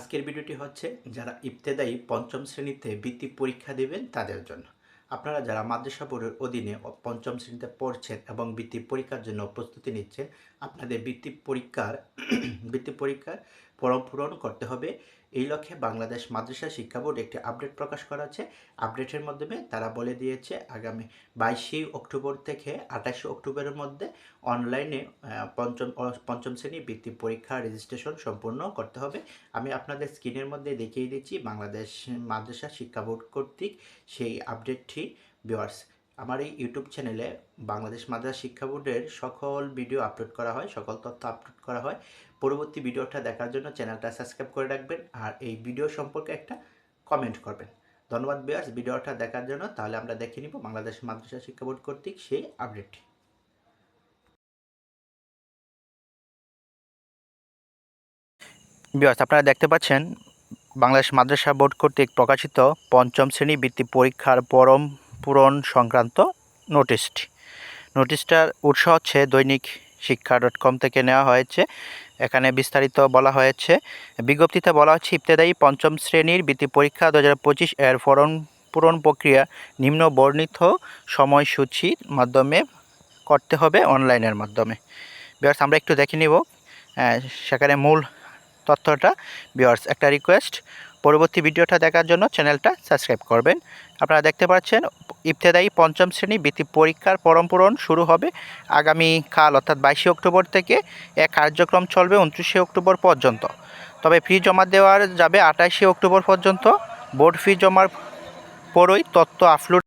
আজকের ভিডিওটি হচ্ছে যারা ইফতেদায়ী পঞ্চম শ্রেণীতে বৃত্তি পরীক্ষা দেবেন তাদের জন্য। আপনারা যারা মাদ্রাসা বোর্ডের অধীনে পঞ্চম শ্রেণীতে পড়ছেন এবং বৃত্তি পরীক্ষার জন্য প্রস্তুতি নিচ্ছেন, আপনাদের বৃত্তি পরীক্ষার বৃত্তি পরীক্ষার ফর্ম পূরণ করতে হবে। এই লক্ষ্যে বাংলাদেশ মাদ্রাসা শিক্ষা বোর্ড একটি আপডেট প্রকাশ করেছে। আপডেটের মাধ্যমে তারা বলে দিয়েছে, আগামী বাইশে অক্টোবর থেকে আঠাশে অক্টোবরের মধ্যে অনলাইনে পঞ্চম পঞ্চম শ্রেণি বৃত্তি পরীক্ষা রেজিস্ট্রেশন সম্পূর্ণ করতে হবে। আমি আপনাদের স্ক্রিনের মধ্যে দেখিয়ে দিচ্ছি বাংলাদেশ মাদ্রাসা শিক্ষা বোর্ড কর্তৃক সেই আপডেটটি। ভিওয়ার্স আমার এই ইউটিউব চ্যানেলে বাংলাদেশ মাদ্রাসা শিক্ষা বোর্ডের সকল ভিডিও আপলোড করা হয়, সকল তথ্য আপলোড করা হয়। পরবর্তী ভিডিওটা দেখার জন্য চ্যানেলটা সাবস্ক্রাইব করে রাখবেন আর এই ভিডিও সম্পর্কে একটা কমেন্ট করবেন। ধন্যবাদ বিয়ার্স ভিডিওটা দেখার জন্য। তাহলে আমরা দেখে নিব বাংলাদেশ মাদ্রাসা শিক্ষা বোর্ড কর্তৃক সেই আপডেটটি বিয়াস আপনারা দেখতে পাচ্ছেন, বাংলাদেশ মাদ্রাসা বোর্ড কর্তৃক প্রকাশিত পঞ্চম শ্রেণি বৃত্তি পরীক্ষার পরম পূরণ সংক্রান্ত নোটিশটি। নোটিশটার উৎস হচ্ছে দৈনিক শিক্ষা ডট কম থেকে নেওয়া হয়েছে। এখানে বিস্তারিত বলা হয়েছে। বিজ্ঞপ্তিতে বলা হচ্ছে, ইবতেদায়ী পঞ্চম শ্রেণির বৃত্তি পরীক্ষা দু পঁচিশ এর ফরম পূরণ প্রক্রিয়া নিম্ন বর্ণিত সময়সূচির মাধ্যমে করতে হবে অনলাইনের মাধ্যমে। বিয়ার্স আমরা একটু দেখে নিব। সেখানে মূল তথ্যটা। বিয়ার্স একটা রিকোয়েস্ট, পরবর্তী ভিডিওটা দেখার জন্য চ্যানেলটা সাবস্ক্রাইব করবেন। আপনারা দেখতে পাচ্ছেন ইবতেদায়ী পঞ্চম শ্রেণি বৃত্তি পরীক্ষার পরম্পূরণ শুরু হবে আগামী কাল, অর্থাৎ বাইশে অক্টোবর থেকে এক কার্যক্রম চলবে উনত্রিশে অক্টোবর পর্যন্ত। তবে ফি জমা দেওয়ার যাবে আঠাশে অক্টোবর পর্যন্ত। বোর্ড ফি জমার পরই তথ্য আপলোড